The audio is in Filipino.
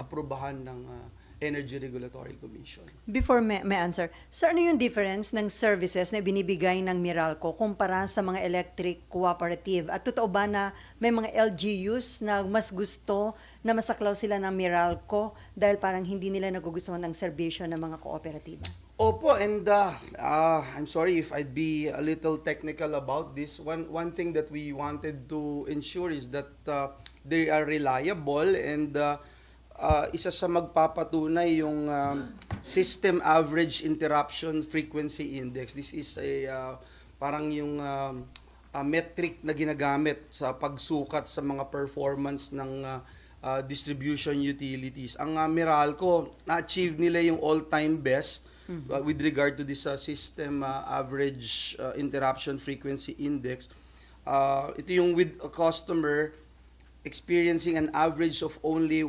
aprubahan ng ah, Energy Regulatory Commission. Before may, may answer, sir, ano yung difference ng services na binibigay ng Meralco kumpara sa mga electric cooperative? At totoo ba na may mga LGUs na mas gusto na masaklaw sila ng Meralco dahil parang hindi nila nagugustuhan ng serbisyo ng mga kooperatiba? Opo, and uh, uh, I'm sorry if I'd be a little technical about this. One one thing that we wanted to ensure is that uh, they are reliable and uh, uh, isa sa magpapatunay yung um, system average interruption frequency index. This is a uh, parang yung um, uh, metric na ginagamit sa pagsukat sa mga performance ng uh, uh, distribution utilities. Ang uh, Meralco, na-achieve nila yung all-time best uh, with regard to this uh, system uh, average uh, interruption frequency index. Uh, ito yung with a customer experiencing an average of only